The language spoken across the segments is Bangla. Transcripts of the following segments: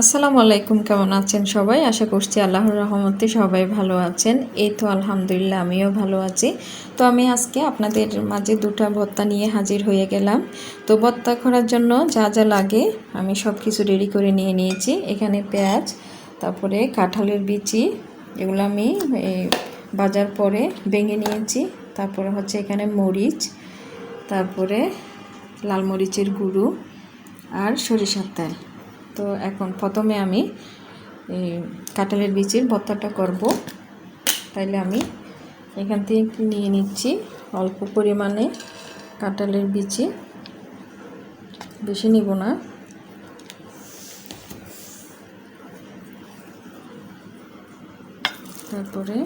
আসসালামু আলাইকুম, কেমন আছেন সবাই? আশা করছি আল্লাহর রহমতে সবাই ভালো আছেন। এই তো আলহামদুলিল্লাহ, আমিও ভালো আছি। তো আমি আজকে আপনাদের মাঝে দুটা ভত্তা নিয়ে হাজির হয়ে গেলাম। তো ভত্তা করার জন্য যা যা লাগে আমি সব কিছু রেডি করে নিয়ে নিয়েছি। এখানে পেঁয়াজ, তারপরে কাঁঠালের বিচি, এগুলো আমি বাজার পরে ভেঙে নিয়েছি। তারপরে হচ্ছে এখানে মরিচ, তারপরে লাল মরিচের গুঁড়ো আর সরিষার তেল। তো এখন প্রথমে আমি এই কাঁঠালের বীজের ভর্তাটা করব। তাইলে আমি এখান থেকে নিয়ে নিচ্ছি অল্প পরিমাণে কাঁঠালের বীজে। বেশি নিব না। তারপরে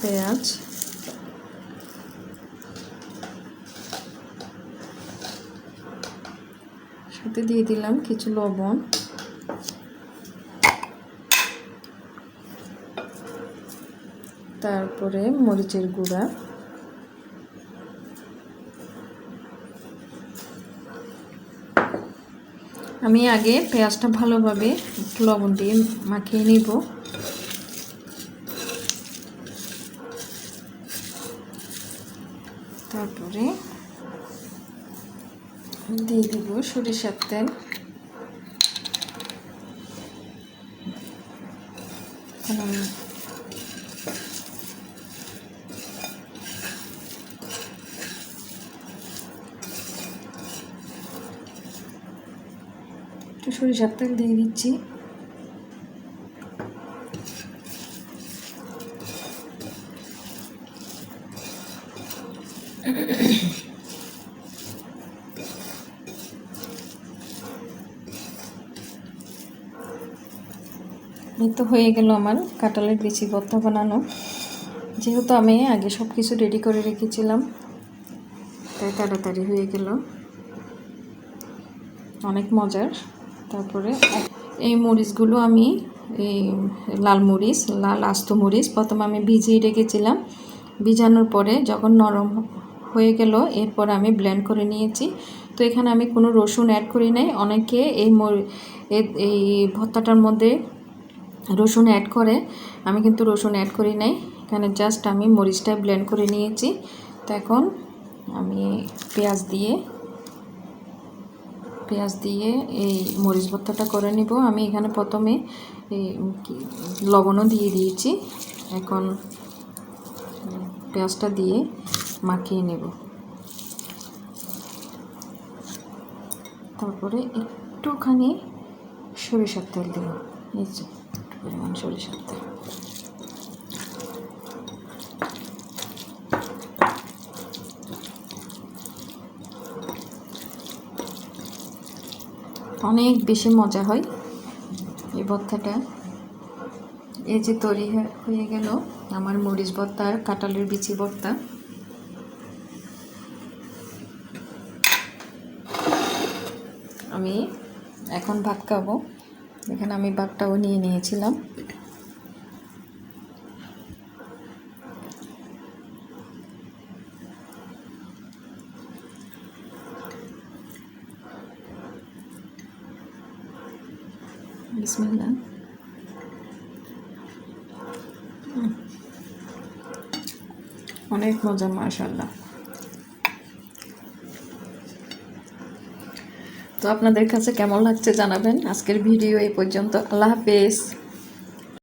পেঁয়াজ। সাথে দিয়ে দিলাম কিছু লবণ। তারপরে মরিচের গুঁড়া। আমি আগে পেঁয়াজটা ভালোভাবে লবণ দিয়ে মাখিয়ে নিব। তারপরে দিয়ে দিব সরিষার তেল। একটু সরিষার তেল দিয়ে দিচ্ছি। এই তো হয়ে গেল আমার কাঁঠালের বিচি ভর্তা বানানো। যেহেতু আমি আগে সব কিছু রেডি করে রেখেছিলাম, তাই তাড়াতাড়ি হয়ে গেল। অনেক মজার। তারপরে এই মরিচগুলো আমি, এই লাল মরিচ, লাল আস্ত মরিচ প্রথমে আমি ভিজিয়ে রেখেছিলাম। ভিজানোর পরে যখন নরম হয়ে গেল, এরপর আমি ব্লেন্ড করে নিয়েছি। তো এখানে আমি কোনো রসুন অ্যাড করি নাই। অনেকে এই এই ভর্তাটার মধ্যে রসুন অ্যাড করে, আমি কিন্তু রসুন অ্যাড করি নাই। এখানে জাস্ট আমি মরিচটা ব্লেন্ড করে নিয়েছি। তো এখন আমি পেঁয়াজ দিয়ে পেঁয়াজ দিয়ে এই মরিচ ভর্তাটা করে নিব। আমি এখানে প্রথমে লবণও দিয়ে দিয়েছি। এখন পেঁয়াজটা দিয়ে মাখিয়ে নেব। তারপরে একটুখানি সরিষার তেল দেব এই পরিমাণ সরিষার তেল অনেক বেশি মজা হয়। এই ভর্তাটা। এই যে তৈরি হয়ে- গেল আমার মরিচ ভর্তা আর কাঁঠালের বিচি ভর্তা। আমি এখন ভাত খাব। এখানে আমি বাঘটাও নিয়ে নিয়েছিলাম। অনেক মজা মাশাল্লাহ তো আপনাদের কাছে কেমন লাগছে জানাবেন? আজকের ভিডিও এই পর্যন্ত। আল্লাহ হাফেজ।